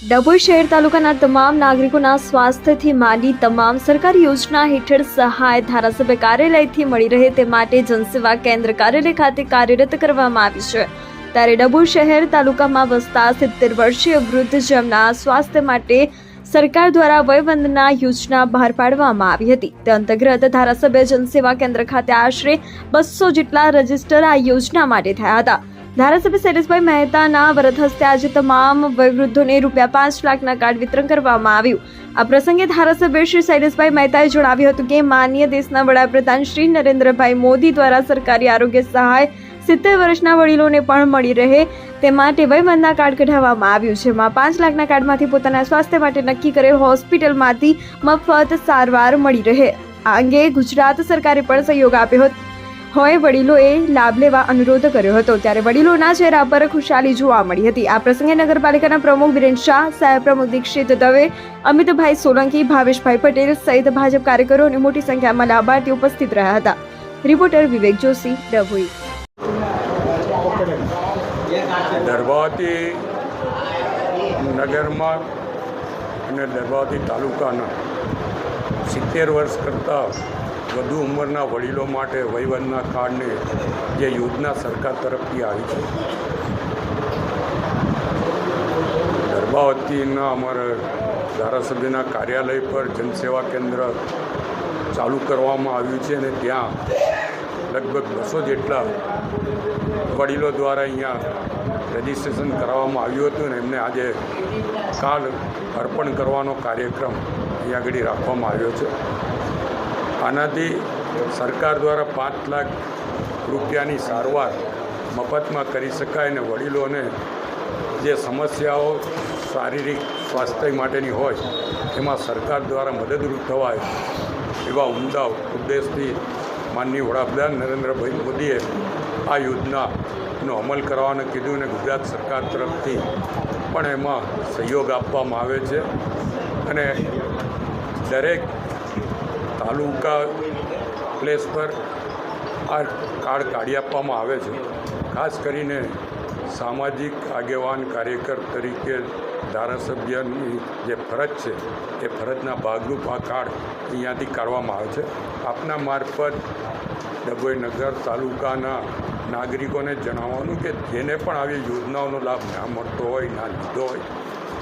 ડભોઈ શહેર તાલુકાના તમામ નાગરિકોના સ્વાસ્થ્યથી માંડી તમામ સરકારી યોજના હેઠળ સહાય ધારાસભ્ય કાર્યાલયથી મળી રહે તે માટે જનસેવા કેન્દ્ર કાર્યાલય ખાતે કાર્યરત કરવામાં આવી છે. ત્યારે ડભોઈ શહેર તાલુકામાં વસતા સિત્તેર વર્ષીય વૃદ્ધ જેમના સ્વાસ્થ્ય માટે સરકાર દ્વારા વયવંદના યોજના બહાર પાડવામાં આવી હતી. તે અંતર્ગત ધારાસભ્ય જનસેવા કેન્દ્ર ખાતે આશરે બસો જેટલા રજિસ્ટર આ યોજના માટે થયા હતા. ધારાસભ્ય શૈલેષભાઈ મહેતાના વ્રત હસ્તે આજે તમામ વયવૃદ્ધોને રૂપિયા પાંચ લાખના કાર્ડ વિતરણ કરવામાં આવ્યું. આ પ્રસંગે ધારાસભ્ય શ્રી શૈલેષભાઈ મહેતાએ જણાવ્યું હતું કે માન્ય દેશના વડાપ્રધાન શ્રી નરેન્દ્રભાઈ મોદી દ્વારા સરકારી આરોગ્ય સહાય સિત્તેર વર્ષના વડીલોને પણ મળી રહે તે માટે વયમનના કાર્ડ કઢાવવામાં આવ્યું છે. જેમાં પાંચ લાખના કાર્ડમાંથી પોતાના સ્વાસ્થ્ય માટે નક્કી કરેલ હોસ્પિટલમાંથી મફત સારવાર મળી રહે. આ અંગે ગુજરાત સરકારે પણ સહયોગ આપ્યો હતો. હોય વડીલોએ લાભ લેવા અનુરોધ કર્યો હતો. ત્યારે વડીલોના ચહેરા પર ખુશાલી જોવા મળી હતી. આ પ્રસંગે નગરપાલિકાના પ્રમુખ બિરેન શાહ સાહેબ પ્રમુખ દીક્ષિત દવે, અમિતભાઈ સોલંકી, ભાવેશભાઈ પટેલ સહિત ભાજપ કાર્યકરો અને મોટી સંખ્યામાં લાભાર્થી ઉપસ્થિત રહ્યા હતા. રિપોર્ટર વિવેક જોશી, ડભોઈ. દરવાતી નગરમાં અને દરવાતી તાલુકાના સિત્તેર વર્ષ કરતાં વધુ ઉંમરના વડીલો માટે વહીવટના કાર્ડને જે યોજના સરકાર તરફથી આવી છે. ગર્ભાવતીના અમારા ધારાસભ્યના કાર્યાલય પર જનસેવા કેન્દ્ર ચાલુ કરવામાં આવ્યું છે અને ત્યાં લગભગ બસો જેટલા વડીલો દ્વારા અહીંયા રજિસ્ટ્રેશન કરાવવામાં આવ્યું હતું અને એમને આજે કાર્ડ અર્પણ કરવાનો કાર્યક્રમ અહીંયા આગળ રાખવામાં આવ્યો છે. આનાથી સરકાર દ્વારા પાંચ લાખ રૂપિયાની સારવાર મફતમાં કરી શકાય અને વડીલોને જે સમસ્યાઓ શારીરિક સ્વાસ્થ્ય માટેની હોય, એમાં સરકાર દ્વારા મદદરૂપ થવાય એવા ઉમદા ઉદ્દેશથી માનનીય વડાપ્રધાન નરેન્દ્રભાઈ મોદીએ આ યોજનાનો અમલ કરવાનું કીધું અને ગુજરાત સરકાર તરફથી પણ એમાં સહયોગ આપવામાં આવે છે. અને દરેક તાલુકા પ્લેસ પર આ કાર્ડ કાઢી આપવામાં આવે છે. ખાસ કરીને સામાજિક આગેવાન કાર્યકર તરીકે ધારાસભ્યની જે ફરજ છે, એ ફરજના ભાગરૂપ આ કાર્ડ અહીંયાથી કાઢવામાં આવે છે. આપના મારફત ડભોઈ નગર તાલુકાના નાગરિકોને જણાવવાનું કે જેને પણ આવી યોજનાઓનો લાભ ના મળતો હોય, ના લીધો હોય,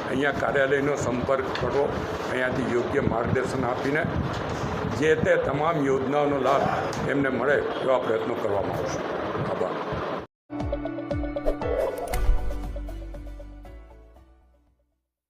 અહીંયા કાર્યાલયનો સંપર્ક કરો, અહીંયાથી યોગ્ય માર્ગદર્શન આપીને જે તે તમામ યોજનાઓનો લાભ એમને મળે એવા પ્રયત્નો કરવામાં આવશે. આભાર.